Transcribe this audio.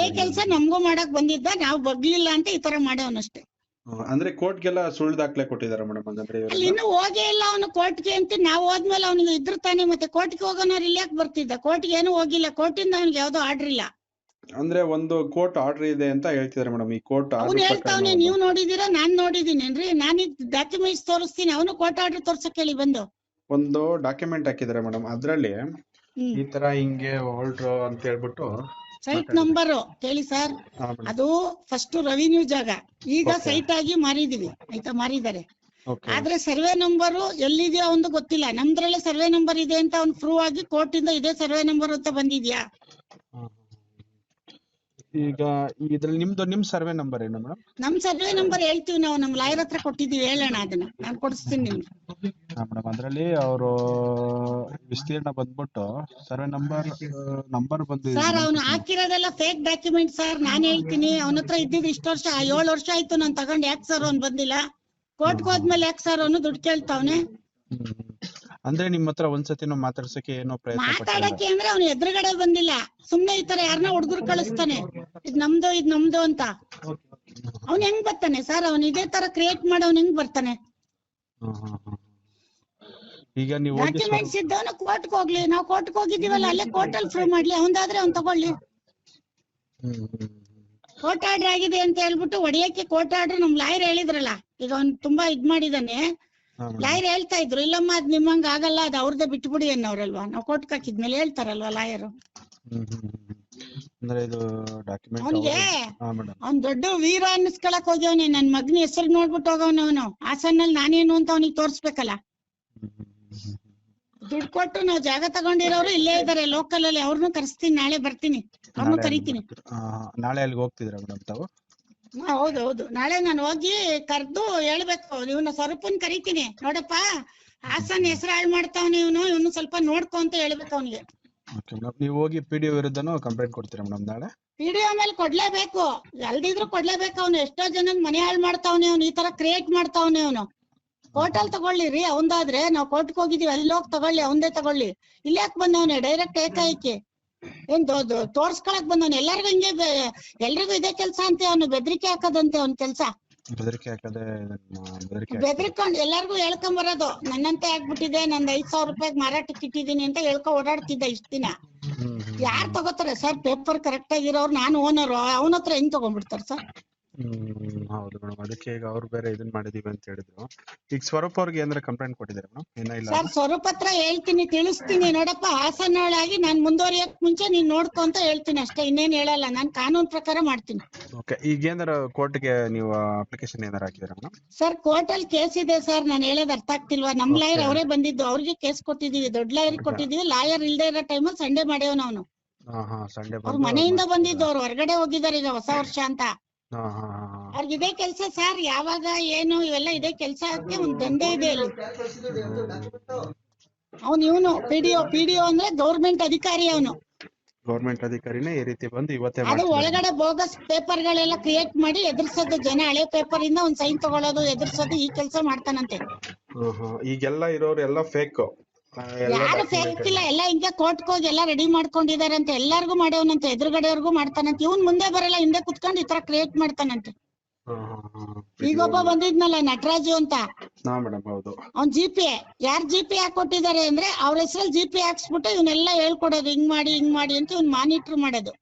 ಅದೇ ಕೆಲ್ಸ ನಮ್ಗೂ ಮಾಡಕ್ ಬಂದಿದ್ದ ನಾವು ಬಗ್ಲಿಲ್ಲ ಅಂತ ಈ ತರ ಮಾಡ್ಯವನಷ್ಟೇ ಅಷ್ಟೇ. ಅಂದ್ರೆ ಕೋರ್ಟ್ಗೆಲ್ಲ ಸುಳ್ಳು ದಾಖಲೆ ಕೊಟ್ಟಿದ್ದಾರೆ ಮೇಡಮ್ ಹಂಗಂದ್ರೆ ಅಲ್ಲಿ ಇವರೆಲ್ಲ ಇನ್ನೂ ಹೋಗೇ ಇಲ್ಲ ಅವನು ಕೋರ್ಟ್ಗೆ ಅಂತ ನಾವು ಹೋದ್ಮೇಲೆ ಅವನಿಗೆ ಇದ್ರ ತಾನೆ ಮತ್ತೆ ಕೋರ್ಟ್ಗೆ ಹೋಗೋನವ್ರು ಇಲ್ಲಿ ಯಾಕೆ ಬರ್ತಿದ್ದ? ಕೋರ್ಟ್ಗೆ ಏನು ಹೋಗಿಲ್ಲ ಕೋರ್ಟಿಂದ ಅವ್ನಿಗೆ ಯಾವ್ದೋ ಆರ್ಡರ್ ಇಲ್ಲ. ಅಂದ್ರೆ ಒಂದು ಕೋರ್ಟ್ ಆರ್ಡರ್ ಇದೆ ಅಂತ ಹೇಳ್ತಿದ್ದಾರೆ ಮೇಡಮ್ ಈ ಕೋರ್ಟ್ ಅವ್ನು ಹೇಳ್ತಾವ್ನೆ ನೀವು ನೋಡಿದೀರಾ ನಾನ್ ನೋಡಿದೀನೇನ್ರಿ ನಾನು ಡಾಕ್ಯುಮೆಂಟ್ಸ್ ತೋರಿಸ್ತೀನಿ ಅವನು ಕೋರ್ಟ್ ಆರ್ಡರ್ ತೋರ್ಸಕ್ ಹೇಳಿ ಬಂದು. ಒಂದು ಡಾಕ್ಯುಮೆಂಟ್ ಹಾಕಿದ್ದಾರೆ ಮೇಡಮ್ ಅದ್ರಲ್ಲಿ ಈ ತರ ಹಿಂಗೆ ಹೋಲ್ಡ್ರು ಅಂತ ಹೇಳ್ಬಿಟ್ಟು ಸೈಟ್ ನಂಬರ್ ಕೇಳಿ ಸರ್. ಅದು ಫಸ್ಟ್ ರೆವಿನ್ಯೂ ಜಾಗ. ಈಗ ಸೈಟ್ ಆಗಿ ಮಾರಿದೀವಿ. ಆಯ್ತಾ? ಮಾರಿದ್ದಾರೆ. ಆದ್ರೆ ಸರ್ವೆ ನಂಬರ್ ಎಲ್ಲಿದೆಯೋ ಒಂದು ಗೊತ್ತಿಲ್ಲ. ನಮ್ದ್ರಲ್ಲೇ ಸರ್ವೆ ನಂಬರ್ ಇದೆ ಅಂತ ಅವ್ನು ಪ್ರೂವ್ ಆಗಿ ಕೋರ್ಟ್ ಇಂದ ಇದೇ ಸರ್ವೆ ನಂಬರ್ ಅಂತ ಬಂದಿದ್ಯಾ? ಈಗ ಇದ್ರಲ್ಲಿ ನಿಮ್ದು ನಿಮ್ ಸರ್ವೆ ನಂಬರ್ ಏನು ಮೇಡಮ್ ನಮ್ ಸರ್ವೆ ನಂಬರ್ ಹೇಳ್ತೀವಿ ನಾವು ನಮ್ ಲಾಯರ್ ಹತ್ರ ಕೊಟ್ಟಿದೀವಿ ಹೇಳೋಣ ಅದನ್ನ. ನಾನ್ ಕೊಡಿಸ್ತೀನಿ ನಿಮ್ಗೆ. ಹಾ ಮೇಡಮ್ ಅದರಲ್ಲಿ ಅವರು ವಿಸ್ತೀರ್ಣ ಬಂದ್ಬಿಟ್ಟು ಸರ್ವೆ ನಂಬರ್ ನಂಬರ್ ಬಂದಿದೆ. ಸರ್ ಅವನು ಹಾಕಿರೋದೆಲ್ಲ ಫೇಕ್ ಡಾಕ್ಯುಮೆಂಟ್ ಸರ್ ನಾನು ಹೇಳ್ತೀನಿ ಅವನ ಹತ್ರ ಇದ್ದಿದ್ದು ಇಷ್ಟು ವರ್ಷ ಏಳು ವರ್ಷ ಆಯ್ತು ನಾನು ತಗೊಂಡ್ ಯಾಕೆ ಸರ್ ಅವ್ನು ಬಂದಿಲ್ಲ? ಕೋರ್ಟ್ಗೆ ಹೋದ್ಮೇಲೆ ಯಾಕೆ ಸರ್ ಅವನು ದುಡ್ಡು ಕೇಳ್ತಾವ್ನೆ? ಹ್ಮ್. ಅಂದ್ರೆ ನಿಮ್ ಹತ್ರ ಒಂದ್ಸತಿನೂ ಮಾತಾಡ್ಸಕ್ಕೆ ಏನೋ ಪ್ರಯತ್ನ ಪಟ್ಟಿಲ್ಲ ಮಾತಾಡಕ್ಕೆ ಅಂದ್ರೆ ಅವ್ನು ಎದುರುಗಡೆ ಬಂದಿಲ್ಲ. ಸುಮ್ನೆ ಈ ತರ ಯಾರನ್ನ ಹುಡುಗರು ಕಳಿಸ್ತಾನೆ. ಇದ್ ನಮ್ದು ಇದ್ ನಮ್ದು ಅಂತ. ಅವ್ನ್ ಹೆಂಗ್ ಬರ್ತಾನೆ ಸರ್? ಅವ್ನ್ ಇದೇ ತರ ಕ್ರಿಯೇಟ್ ಮಾಡೋನ್ ಹೆಂಗ್ ಬರ್ತಾನೆ? ಹ್ಮ್, ಹ್ಮ್, ಹ್ಮ್. ಈಗ ನೀವು ಹೋಗಿ ಡಾಕ್ಯುಮೆಂಟ್ಸ್ ಇದ್ದವನು ಕೋರ್ಟ್ಗೆ ಹೋಗ್ಲಿ. ನಾವು ಕೋರ್ಟ್ಗೆ ಹೋಗಿದೀವಲ್ಲ ಅಲ್ಲೇ ಕೋರ್ಟ್ ಅಲ್ಲಿ ಪ್ರೂವ್ ಮಾಡ್ಲಿ. ಅವಂದಾದ್ರೆ ಅವ್ನ್ ತಗೊಳ್ಳಿ. ಹ್ಮ್, ಹ್ಮ್, ಹ್ಮ್. ಕೋರ್ಟ್ ಆರ್ಡರ್ ಆಗಿದೆ ಅಂತ ಹೇಳ್ಬಿಟ್ಟು ಹೊಡಿಯಕ್ಕೆ ಕೋರ್ಟ್ ಆರ್ಡರ್ ನಮ್ ಲಾಯರ್ ಹೇಳಿದ್ರಲ್ಲ. ಈಗ ಅವ್ನ್ ತುಂಬಾ ಇದ್ ಮಾಡಿದಾನೆ. ಲಾಯರ್ ಹೇಳ್ತಾ ಇದ್ರು ಇಲ್ಲಮ್ಮ ಅದ್ ನಿಮ್ಮಂಗ ಆಗಲ್ಲ ಅದ್ ಅವ್ರದ್ದೇ ಬಿಟ್ಬಿಡಿ ಅನ್ನೋರಲ್ವಾ? ನಾವು ಕೋರ್ಟ್ ಹಾಕಿದ್ಮೇಲೆ ಹೇಳ್ತಾರಲ್ವಾ ಲಾಯರ್. ಅಂದ್ರೆ ಇದು ಡಾಕ್ಯುಮೆಂಟ್ ಅವನಿಗೆ ಅವ್ನ್ ದೊಡ್ಡ ವೀರ ಅನ್ನಿಸ್ಕೊಳಕ್ ಹೋಗ್ಯವನೆ ನನ್ ಮಗನ ಹೆಸರು ನೋಡ್ಬಿಟ್ಟು ಹೋಗವನ ಅವನು. ಹಾಸನಲ್ಲಿ ನಾನೇನು ಅಂತ ಅವನಿಗೆ ತೋರ್ಸ್ಬೇಕಲ್ಲ? ದುಡ್ಡು ಕೊಟ್ಟು ನಾವ್ ಜಾಗ ತಗೊಂಡಿರೋರು ಇಲ್ಲೇ ಇದಾರೆ ಲೋಕಲ್ ಅಲ್ಲಿ. ಅವ್ರನ್ನೂ ಕರೆಸ್ತೀನಿ ನಾಳೆ ಬರ್ತೀನಿ. ಅವ್ರನ್ನೂ ಕರಿತೀನಿ. ನಾಳೆ ಅಲ್ಲಿಗೆ ಹೋಗ್ತಿದ್ದೀರಾ ಮೇಡಮ್ ತಾವು? ಹಾ, ಹೌದು ಹೌದು. ನಾಳೆ ನಾನು ಹೋಗಿ ಕರ್ದು ಹೇಳ್ಬೇಕು. ಇವ್ನ ಸ್ವರೂಪನ್ ಕರಿತೀನಿ. ನೋಡಪ್ಪ ಹಾಸನ್ ಹೆಸರು ಹಾಳು ಮಾಡ್ತಾವನೆ ಇವನು. ಇವನು ಸ್ವಲ್ಪ ನೋಡ್ಕೊ ಅಂತ ಹೇಳ್ಬೇಕು ಅವ್ನಿಗೆ. ಓಕೆ ಮೇಡಮ್ ನೀವು ಹೋಗಿ ಪಿ ಡಿ ವಿರುದ್ಧನೂ ಕಂಪ್ಲೇಂಟ್ ಕೊಡ್ತೀರಾ ಮೇಡಮ್ ನಾಳೆ? ವಿಡಿಯೋ ಮೇಲೆ ಕೊಡ್ಲೇಬೇಕು. ಎಲ್ದಿದ್ರು ಕೊಡ್ಲೇಬೇಕು ಅವ್ನು. ಎಷ್ಟೋ ಜನ ಮನೆ ಹಾಳು ಮಾಡ್ತಾವನೆ ಅವ್ನು. ಈ ತರ ಕ್ರಿಯೇಟ್ ಮಾಡ್ತಾವನೆ ಅವನು. ಕೋರ್ಟಲ್ ತಗೊಳ್ಳಿ ರೀ ಅವಂದಾದ್ರೆ. ನಾವ್ ಕೋರ್ಟ್ಗೆ ಹೋಗಿದೀವಿ ಅಲ್ಲಿ ಹೋಗಿ ತಗೊಳ್ಳಿ ಅವಂದೇ ತಗೊಳ್ಳಿ. ಇಲ್ಲಿ ಯಾಕೆ ಬಂದವನೆ? ಡೈರೆಕ್ಟ್ ಏಕಾಏಕಿ. ಏನ್ ತೋರ್ಸ್ಕೊಳಕ್ ಬಂದವನ್. ಎಲ್ಲರಿಗೂ ಹಿಂಗೆ ಎಲ್ರಿಗೂ ಇದೇ ಕೆಲ್ಸ ಅಂತೆ ಅವ್ನು. ಬೆದರಿಕೆ ಹಾಕದಂತೆ ಅವ್ನ ಕೆಲ್ಸ. ಬೆದರಿಕೆ ಹಾಕದೆ ಬೆದರ್ಕೊಂಡ್ ಎಲ್ಲಾರ್ಗು ಹೇಳ್ಕೊಂಡ್ ಬರೋದು. ನನ್ನಂತೆ ಆಗ್ಬಿಟ್ಟಿದೆ ನಂದ್ ಐದ್ ಸಾವಿರ ರೂಪಾಯಿ ಮಾರಾಟಕ್ಕೆ ಇಟ್ಟಿದೀನಿ ಅಂತ ಹೇಳ್ಕೊ ಓಡಾಡ್ತಿದ್ದ ಇಷ್ಟ ದಿನ. ಯಾರ್ ತಗೋತಾರೆ ಸರ್? ಪೇಪರ್ ಕರೆಕ್ಟ್ ಆಗಿರೋರು ನಾನು ಓನರ್ ಅವನ ಹತ್ರ ಹೆಂಗ್ ತಗೊಂಡ್ಬಿಡ್ತಾರ ಸರ್? ಹೌದು ಮೇಡಮ್ ಅದಕ್ಕೆ ಈಗ ಅವ್ರು ಬೇರೆ ಇದನ್ನ ಮಾಡಿದೀವಿ ಅಂತ ಹೇಳಿದ್ರು. ಈಗ ಸ್ವರೂಪ್ ಅವ್ರಿಗೆ ಏನಾರ ಕಂಪ್ಲೇಂಟ್ ಕೊಟ್ಟಿದ್ದಾರೆ ಮೇಡಮ್ ಏನ ಇಲ್ಲ ಸರ್ ಸ್ವರೂಪ ಹತ್ರ ಹೇಳ್ತೀನಿ ತಿಳಿಸ್ತೀನಿ. ನೋಡಪ್ಪ ಹಾಸನೊಳಾಗಿ ನಾನ್ ಮುಂದುವರಿಯಕ್ ಮುಂಚೆ ನೀನ್ ನೋಡ್ಕೊ ಅಂತ ಹೇಳ್ತೀನಿ ಅಷ್ಟೇ. ಇನ್ನೇನ್ ಹೇಳಲ್ಲ. ನಾನ್ ಕಾನೂನ್ ಪ್ರಕಾರ ಮಾಡ್ತೀನಿ. ಓಕೆ ಈಗ ಏನಾರ ಕೋರ್ಟ್ಗೆ ನೀವು ಅಪ್ಲಿಕೇಶನ್ ಏನಾರ ಹಾಕಿದ್ದೀರಾ ಮೇಡಮ್ ಸರ್ ಕೋರ್ಟ್ ಅಲ್ಲಿ ಕೇಸ್ ಇದೆ ಸರ್. ನಾನು ಹೇಳೋದ್ ಅರ್ಥ ಆಗ್ತಿಲ್ವಾ? ನಮ್ ಲಾಯರ್ ಅವರೇ ಬಂದಿದ್ದು. ಅವ್ರಿಗೆ ಕೇಸ್ ಕೊಟ್ಟಿದೀವಿ ದೊಡ್ಡ ಲಾಯರ್ ಕೊಟ್ಟಿದೀವಿ ಲಾಯರ್ ಇಲ್ದೇ ಇರೋ ಟೈಮಲ್ಲಿ ಸಂಡೇ ಮಾಡ್ಯವ್ ನಾವು. ಹಾ ಹಾ ಸಂಡೇ ಅವ್ರ ಮನೆಯಿಂದ ಬಂದಿದ್ದು. ಅವ್ರು ಹೊರಗಡೆ ಹೋಗಿದ್ದಾರೆ ಈಗ ಹೊಸ ವರ್ಷ ಅಂತ. ಅವ್ರಿಗೆ ಇದೇ ಕೆಲ್ಸ ಸರ್ ಯಾವಾಗ ಏನು ಇವೆಲ್ಲ ಇದೇ ಕೆಲ್ಸಕ್ಕೆ ಒಂದ್ ದಂಧೆ ಇದೆ ಅಲ್ಲಿ. ಅವ್ನು ಇವನು ಪಿಡಿಒ ಪಿಡಿಒ ಅಂದ್ರೆ ಗೌರ್ಮೆಂಟ್ ಅಧಿಕಾರಿ ಅವನು. ಗೌರ್ಮೆಂಟ್ ಅಧಿಕಾರಿನೇ ಈ ರೀತಿ ಬಂದು ಇವತ್ತೇ ಅದು. ಒಳಗಡೆ ಬೋಗಸ್ ಪೇಪರ್ ಗಳೆಲ್ಲ ಕ್ರಿಯೇಟ್ ಮಾಡಿ ಎದುರ್ಸೋದು ಜನ ಹಳೆ ಪೇಪರ್ ಇಂದ ಒಂದ್ ಸೈನ್ ತಗೊಳ್ಳೋದು ಎದುರ್ಸೋದು ಈ ಕೆಲ್ಸ ಮಾಡ್ತಾನಂತೆ. ಈಗೆಲ್ಲ ಇರೋರು ಎಲ್ಲ ಫೇಕ್ ಯಾರು ಫೇಕ್ ಇಲ್ಲ ಎಲ್ಲ ಹಿಂಗೆ ಕೋರ್ಟ್ ಹೋಗಿ ಎಲ್ಲ ರೆಡಿ ಮಾಡ್ಕೊಂಡಿದಾರೆ ಅಂತ ಎಲ್ಲಾರ್ಗು ಮಾಡ್ಯವನಂತೆ ಎದುರುಗಡೆಯವ್ರಿಗೂ ಮಾಡ್ತಾನಂತೆ. ಇವ್ನ್ ಮುಂದೆ ಬರಲ್ಲ ಹಿಂದೆ ಕುತ್ಕೊಂಡು ಈ ತರ ಕ್ರಿಯೇಟ್ ಮಾಡ್ತಾನಂತೆ. ಈಗೊಬ್ಬ ಬಂದಿದ್ನಲ್ಲ ನಟರಾಜು ಅಂತ. ಅವ್ನ್ ಜಿ ಪಿ ಯಾರ್ ಜಿ ಪಿ ಹಾಕೊಟ್ಟಿದ್ದಾರೆ ಅಂದ್ರೆ ಅವ್ರ ಹೆಸರಲ್ಲಿ ಜಿ ಪಿ ಹಾಕ್ಸ್ಬಿಟ್ಟು ಇವನ್ನೆಲ್ಲ ಹೇಳ್ಕೊಡೋದು ಹಿಂಗ್ ಮಾಡಿ ಹಿಂಗ್ ಮಾಡಿ ಅಂತ ಇವ್ನ್ ಮಾನಿಟರ್ ಮಾಡೋದು.